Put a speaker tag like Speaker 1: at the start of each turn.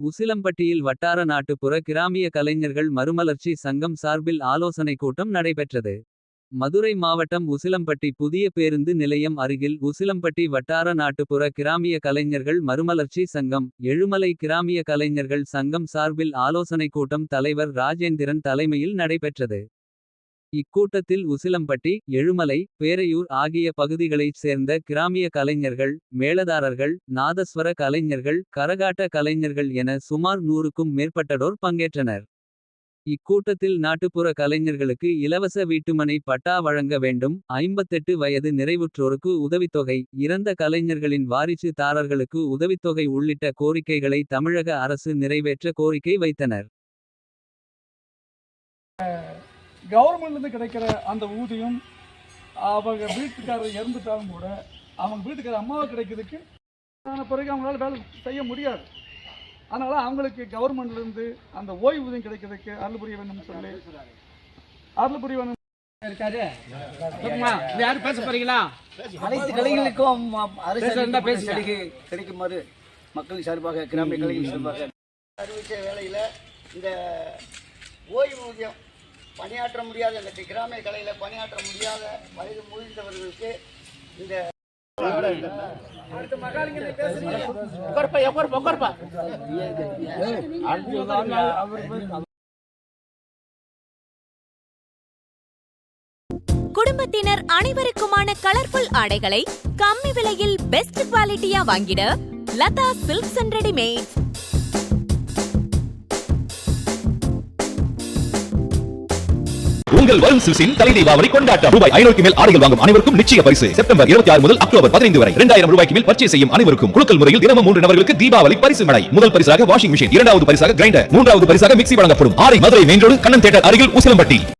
Speaker 1: உசிலம்பட்டியில் வட்டார நாட்டுப்புற கிராமிய கலைஞர்கள் மறுமலர்ச்சி சங்கம் சார்பில் ஆலோசனைக் கூட்டம் நடைபெற்றது. மதுரை மாவட்டம் உசிலம்பட்டி புதிய பேருந்து நிலையம் அருகில் உசிலம்பட்டி வட்டார நாட்டுப்புற கிராமிய கலைஞர்கள் மறுமலர்ச்சி சங்கம். எழுமலை கிராமிய கலைஞர்கள் சங்கம் சார்பில் ஆலோசனைக் கூட்டம் தலைவர் ராஜேந்திரன் தலைமையில் நடைபெற்றது. இக்கூட்டத்தில் உசிலம்பட்டி எழுமலை பேரையூர் ஆகிய பகுதிகளைச் சேர்ந்த கிராமிய கலைஞர்கள். மேளதாரர்கள் நாதஸ்வர கலைஞர்கள் கரகாட்ட கலைஞர்கள் என சுமார் நூறுக்கும் மேற்பட்டடோர் பங்கேற்றனர். இக்கூட்டத்தில் நாட்டுப்புற கலைஞர்களுக்கு இலவச வீட்டுமனை பட்டா வழங்க வேண்டும். 58 வயது நிறைவுற்றோருக்கு உதவித்தொகை இறந்த கலைஞர்களின் வாரிசு தாரர்களுக்கு உதவித்தொகை உள்ளிட்ட கோரிக்கைகளை தமிழக அரசு நிறைவேற்ற கோரிக்கை வைத்தனர்.
Speaker 2: கவர்மெண்ட்லேருந்து கிடைக்கிற அந்த ஊதியம் அவங்க வீட்டுக்காரர் இறந்துட்டாலும் கூட அவங்க வீட்டுக்கார அம்மாவுக்கு கிடைக்கிறதுக்கு ஆன பிறகு அவங்களால வேலை செய்ய முடியாது. அதனால் அவங்களுக்கு கவர்மெண்ட்லேருந்து அந்த ஓய்வூதியம் கிடைக்கிறதுக்கு அருள் புரிய வேணும்னு சொல்லி அருள் புரிய வேணும்.
Speaker 3: இருக்காரு? சொல்லுங்கம்மா, இது யாரு பேச போறீங்களா?
Speaker 4: அனைத்து கலைகளுக்கும் அரசு
Speaker 3: பேச.
Speaker 4: சலுகை கிடைக்குமாறு மக்கள் சார்பாக கிராமிய கலைஞர் சார்பாக.
Speaker 5: அறிவித்த வேளையில் இந்த ஓய்வூதியம் பணியாற்ற முடியாத இந்த கிராமிய கலையில் பணியாற்ற முடியாத வயது முதிர்ந்தவர்களுக்கு இந்த
Speaker 6: குடும்பத்தினர் அனைவருக்குமான கலர்ஃபுல் ஆடைகளை கம்மி விலையில் பெஸ்ட் குவாலிட்டியா வாங்கிட லதா சில்க்ஸ் அண்ட் ரெடிமேட்ஸ்
Speaker 7: உங்கள் வரும் சில்சின் தலை தீபாவளி கொண்டாட்டம். ரூபாய் ஐநூறுக்கு மேல் ஆடைகள் வாங்கும் அனைவருக்கும் நிச்சய பரிசு. செப்டம்பர் இருபத்தி ஆறு முதல் அக்டோபர் பதினைந்து வரை இரண்டாயிரம் ரூபாய்க்கு மேல் பர்ச்சேஸ் செய்யும் அனைவருக்கும் குழுக்கள் முறையில் தினமும் மூன்று நபர்களுக்கு தீபாவளி பரிசு மழை முதல் பரிசாக வாஷிங் மிஷின் இரண்டாவது பரிசாக கிரைண்டர் மூன்றாவது பரிசாக மிக்சி வழங்கப்படும். ஆரை Madurai main road Kannan theatre அருகில் உசிலம்பட்டி